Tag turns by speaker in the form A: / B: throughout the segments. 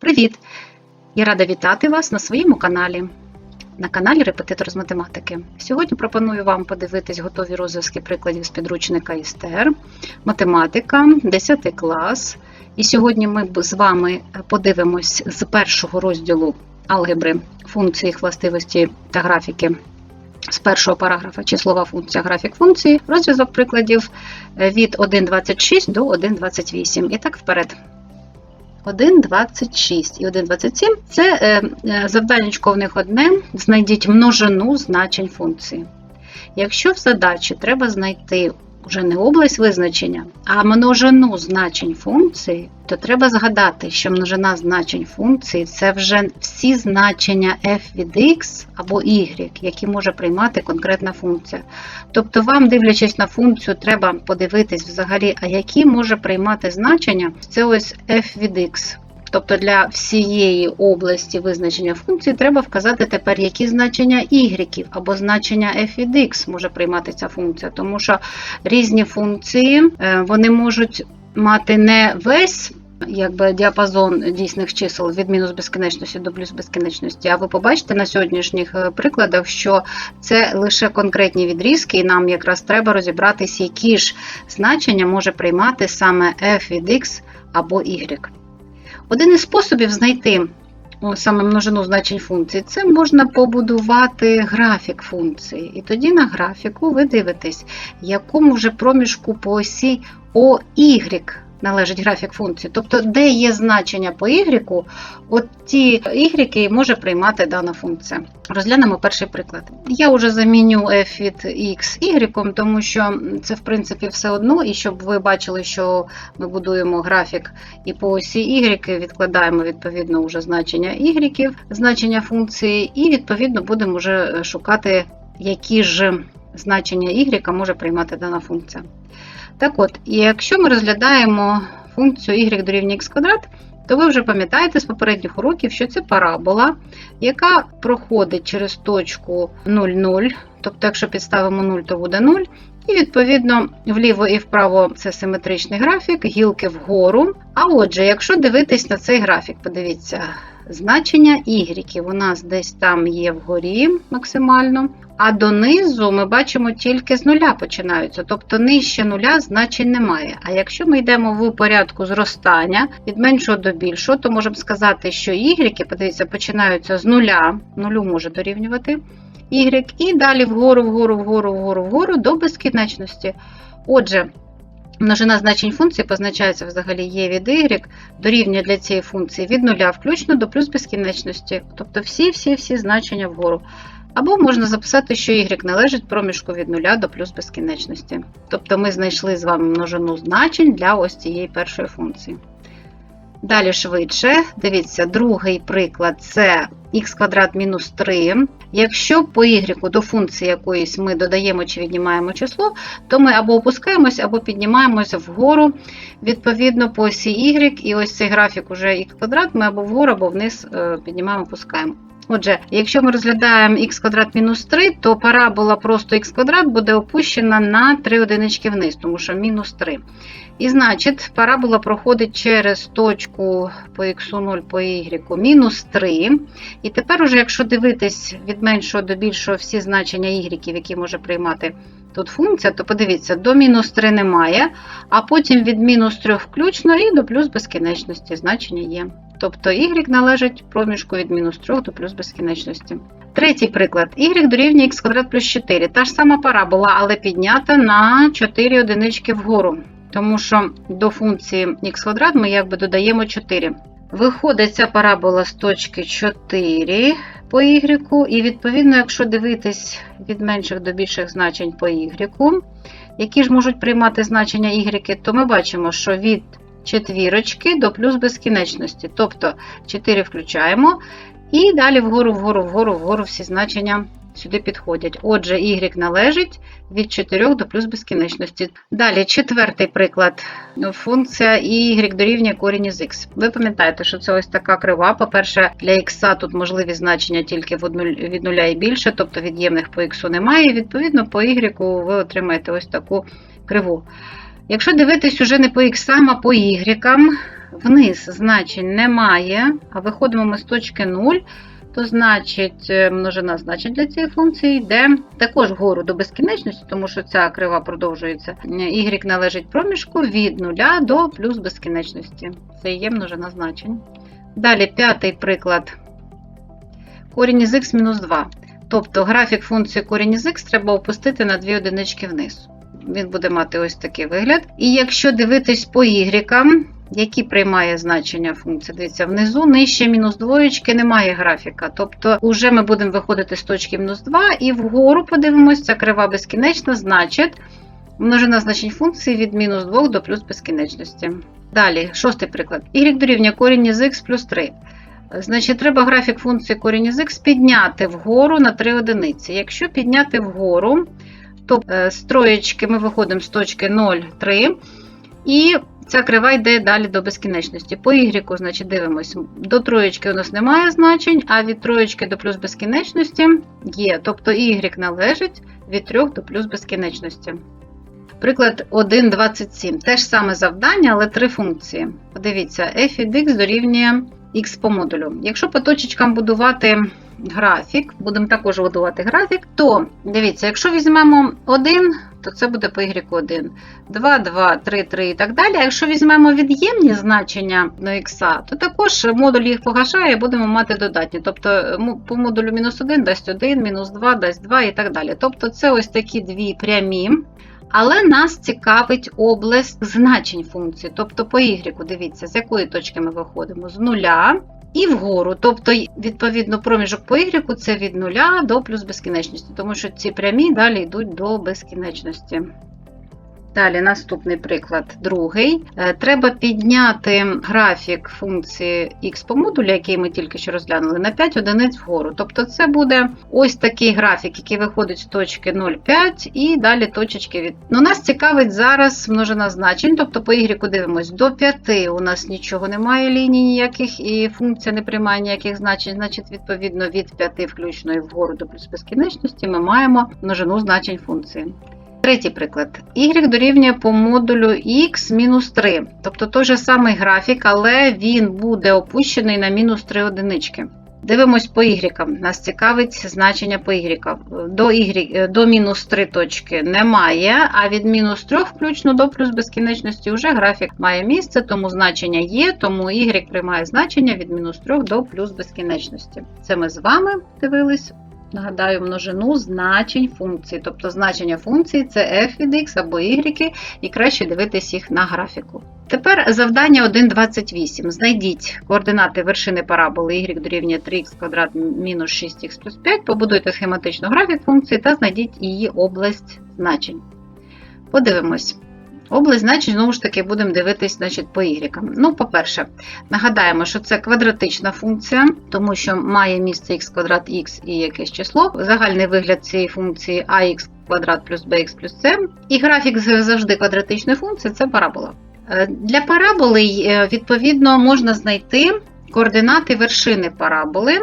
A: Привіт! Я рада вітати вас на своєму каналі, на каналі Репетитор з математики. Сьогодні пропоную вам подивитись готові розв'язки прикладів з підручника ІСТЕР, математика, 10 клас. І сьогодні ми з вами подивимось з першого розділу алгебри функції, їх властивості та графіки. З першого параграфа числова функція, графік функції, розв'язок прикладів від 1.26 до 1.28. І так вперед. 1,26 і 1,27 це е, е, завданнячко в них одне. Знайдіть множину значень функції. Якщо в задачі треба знайти вже не область визначення, а множину значень функції, то треба згадати, що множина значень функції це вже всі значення f від x або y, які може приймати конкретна функція. Тобто, вам, дивлячись на функцію, треба подивитись взагалі, а які може приймати значення це ось f від x. Тобто для всієї області визначення функції треба вказати тепер, які значення y або значення f від x може приймати ця функція, тому що різні функції е, вони можуть мати не весь якби діапазон дійсних чисел від мінус безкінечності до плюс безкінечності. А ви побачите на сьогоднішніх е, прикладах, що це лише конкретні відрізки, і нам якраз треба розібратися, які ж значення може приймати саме f від x або y. Один із способів знайти саме множину значень функції, це можна побудувати графік функції. І тоді на графіку ви дивитесь, якому вже проміжку по осі OY належить графік функції. Тобто, де є значення по y, от ті y може приймати дана функція. Розглянемо перший приклад. Я вже заміню f від x y, тому що це, в принципі, все одно, і щоб ви бачили, що ми будуємо графік і по осі y, відкладаємо відповідно вже значення y, значення функції, і відповідно будемо вже шукати, які ж значення y може приймати дана функція. Так от, якщо ми розглядаємо функцію y дорівнює x квадрат, то ви вже пам'ятаєте з попередніх уроків, що це парабола, яка проходить через точку 0,0, тобто, якщо підставимо 0, то буде 0. І, відповідно, вліво і вправо це симетричний графік, гілки вгору. А отже, якщо дивитись на цей графік, подивіться, значення y у нас десь там є вгорі максимально. А донизу ми бачимо тільки з нуля починаються, тобто нижче нуля значень немає. А якщо ми йдемо в порядку зростання від меншого до більшого, то можемо сказати, що y, подивіться, починаються з нуля, нулю може дорівнювати y, і далі вгору, вгору, вгору, вгору, вгору до безкінечності. Отже, множина значень функції позначається взагалі є від y, дорівнює для цієї функції від нуля включно до плюс безкінечності, тобто всі-всі-всі значення вгору. Або можна записати, що y належить проміжку від 0 до плюс безкінечності. Тобто ми знайшли з вами множину значень для ось цієї першої функції. Далі швидше, дивіться, другий приклад це х квадрат мінус 3. Якщо по y до функції якоїсь ми додаємо чи віднімаємо число, то ми або опускаємось, або піднімаємося вгору, відповідно по осі y, і ось цей графік уже х квадрат, ми або вгору, або вниз піднімаємо, опускаємо. Отже, якщо ми розглядаємо х квадрат мінус 3, то парабола просто х квадрат буде опущена на 3 одинички вниз, тому що мінус 3. І значить, парабола проходить через точку по х0 по y мінус 3. І тепер, уже, якщо дивитись від меншого до більшого всі значення y, які може приймати тут функція, то подивіться, до мінус 3 немає, а потім від мінус 3 включно і до плюс безкінечності значення є. Тобто y належить проміжку від мінус 3 до плюс безкінечності. Третій приклад. y дорівнює х квадрат плюс 4. Та ж сама парабола, але піднята на 4 одинички вгору. Тому що до функції х квадрат ми якби додаємо 4. Виходить ця парабола з точки 4 по y, і відповідно, якщо дивитись від менших до більших значень по y, які ж можуть приймати значення y, то ми бачимо, що від четвірочки до плюс безкінечності. Тобто 4 включаємо, і далі вгору, вгору, вгору, вгору всі значення сюди підходять. Отже, y належить від 4 до плюс безкінечності. Далі, четвертий приклад. Функція y дорівнює корінь із х. Ви пам'ятаєте, що це ось така крива. По-перше, для х тут можливі значення тільки від 0 і більше, тобто від'ємних по х немає. Відповідно, по y ви отримаєте ось таку криву. Якщо дивитись уже не по х, а по y, вниз значень немає, а виходимо ми з точки 0, то значить е, множина значень для цієї функції йде також вгору до безкінечності, тому що ця крива продовжується. Y належить проміжку від 0 до плюс безкінечності. Це є множина значень. Далі п'ятий приклад. Корінь із х мінус 2. Тобто графік функції корінь із х треба опустити на дві одинички вниз. Він буде мати ось такий вигляд. І якщо дивитись по y, які приймає значення функція, дивіться, внизу нижче мінус двоєчки немає графіка. Тобто, вже ми будемо виходити з точки мінус 2 і вгору подивимося, ця крива безкінечна, значить множина значень функції від мінус 2 до плюс безкінечності. Далі, шостий приклад. y дорівнює корінь із х плюс 3. Значить, треба графік функції корінь із х підняти вгору на 3 одиниці. Якщо підняти вгору, то е, з троєчки ми виходимо з точки 0, 3, і ця крива йде далі до безкінечності. По y, значить, дивимося, до троєчки у нас немає значень, а від троєчки до плюс безкінечності є. Тобто y належить від 3 до плюс безкінечності. Приклад 1,27. Те ж саме завдання, але три функції. Подивіться, f від x дорівнює x по модулю. Якщо по точечкам будувати графік, будемо також будувати графік, то дивіться, якщо візьмемо 1, то це буде по y1, 2, 2, 3, 3 і так далі. А якщо візьмемо від'ємні значення на x, то також модуль їх погашає і будемо мати додатні. Тобто по модулю мінус 1 дасть 1, мінус 2 дасть 2 і так далі. Тобто це ось такі дві прямі. Але нас цікавить область значень функції. Тобто по y, дивіться, з якої точки ми виходимо? З нуля і вгору. Тобто, відповідно, проміжок по y це від нуля до плюс безкінечності, тому що ці прямі далі йдуть до безкінечності. Далі наступний приклад, другий. Е, Треба підняти графік функції x по модулю, який ми тільки що розглянули, на 5 одиниць вгору. Тобто це буде ось такий графік, який виходить з точки 0,5 і далі точечки від. Ну, Нас цікавить зараз множина значень, тобто по y дивимось, до 5 у нас нічого немає ліній ніяких, і функція не приймає ніяких значень. Значить, відповідно, від 5 включно і вгору до плюс безкінечності ми маємо множину значень функції. Третій приклад. Y дорівнює по модулю x мінус 3. Тобто той же самий графік, але він буде опущений на мінус 3 одинички. Дивимось по y. Нас цікавить значення по y. До y, до мінус 3 точки немає, а від мінус 3 включно до плюс безкінечності вже графік має місце, тому значення є, тому y приймає значення від мінус 3 до плюс безкінечності. Це ми з вами дивились. Нагадаю, множину значень функції. Тобто значення функції це f від x або y, і краще дивитись їх на графіку. Тепер завдання 1,28. Знайдіть координати вершини параболи y дорівнює 3х квадрат мінус 6х плюс 5, побудуйте схематично графік функції та знайдіть її область значень. Подивимось. Область значень, знову ж таки, будемо дивитись значить, по y. Ну, по-перше, нагадаємо, що це квадратична функція, тому що має місце x квадрат x і якесь число. Загальний вигляд цієї функції ax квадрат плюс bx плюс c. І графік завжди квадратичної функції це парабола. Е, Для параболи, е, відповідно, можна знайти координати вершини параболи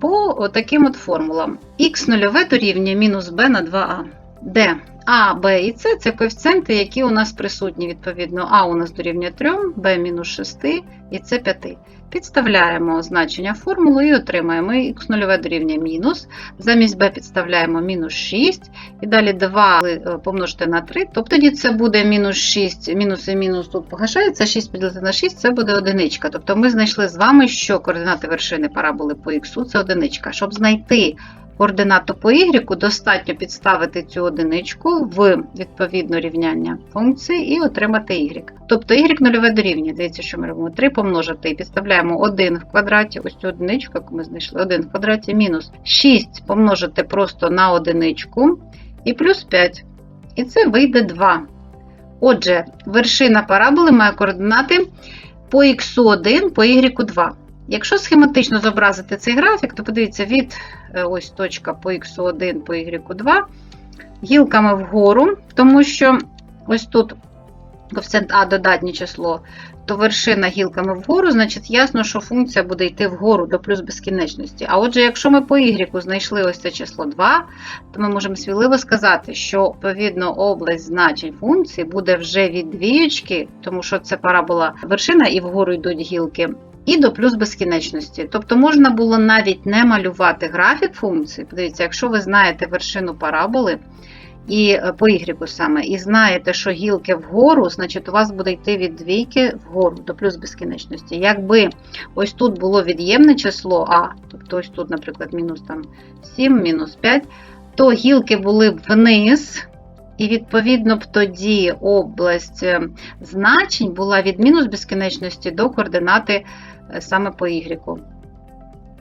A: по таким от формулам. х0 дорівнює мінус b на 2a, де а, Б і С це коефіцієнти, які у нас присутні, відповідно, А у нас дорівнює 3, Б мінус 6 і С 5. Підставляємо значення формули і отримаємо х0 дорівнює мінус. Замість b підставляємо мінус 6. І далі 2 помножити на 3. Тобто тоді це буде мінус 6, мінус і мінус тут погашається, 6 поділити на 6 це буде одиничка. Тобто ми знайшли з вами, що координати вершини параболи по х це одиничка. Щоб знайти координату по y, достатньо підставити цю одиничку в відповідне рівняння функції і отримати y. Тобто y нульове дорівнює. Дивіться, що ми робимо 3 помножити і підставляємо 1 в квадраті, ось цю одиничку, яку ми знайшли, 1 в квадраті мінус 6 помножити просто на одиничку і плюс 5. І це вийде 2. Отже, вершина параболи має координати по х1 по y2. Якщо схематично зобразити цей графік, то подивіться, від ось точка по х1 по y2 гілками вгору, тому що ось тут коефіцієнт А додатнє число, тобто вершина гілками вгору, значить ясно, що функція буде йти вгору до плюс безкінечності. А отже, якщо ми по y знайшли ось це число 2, то ми можемо сміливо сказати, що відповідно область значень функції буде вже від двієчки, тому що це парабола вершина і вгору йдуть гілки. І до плюс безкінечності. Тобто можна було навіть не малювати графік функції. Подивіться, якщо ви знаєте вершину параболи, і е, по y саме, і знаєте, що гілки вгору, значить у вас буде йти від двійки вгору до плюс безкінечності. Якби ось тут було від'ємне число А, тобто ось тут, наприклад, мінус там 7, мінус 5, то гілки були б вниз, і відповідно б тоді область е, значень була від мінус безкінечності до координати е, саме по y.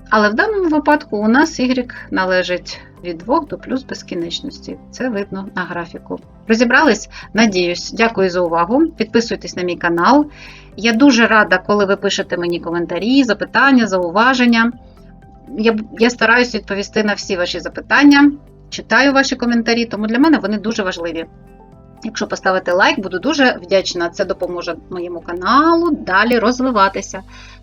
A: Але в даному випадку у нас y належить від 2 до плюс безкінечності. Це видно на графіку. Розібрались? Надіюсь, дякую за увагу. Підписуйтесь на мій канал. Я дуже рада, коли ви пишете мені коментарі, запитання, зауваження. Я, я стараюся відповісти на всі ваші запитання. Читаю ваші коментарі, тому для мене вони дуже важливі. Якщо поставите лайк, буду дуже вдячна. Це допоможе моєму каналу далі розвиватися.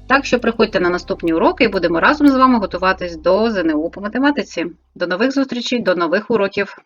A: Так що приходьте на наступні уроки і будемо разом з вами готуватись до ЗНО по математиці. До нових зустрічей, до нових уроків!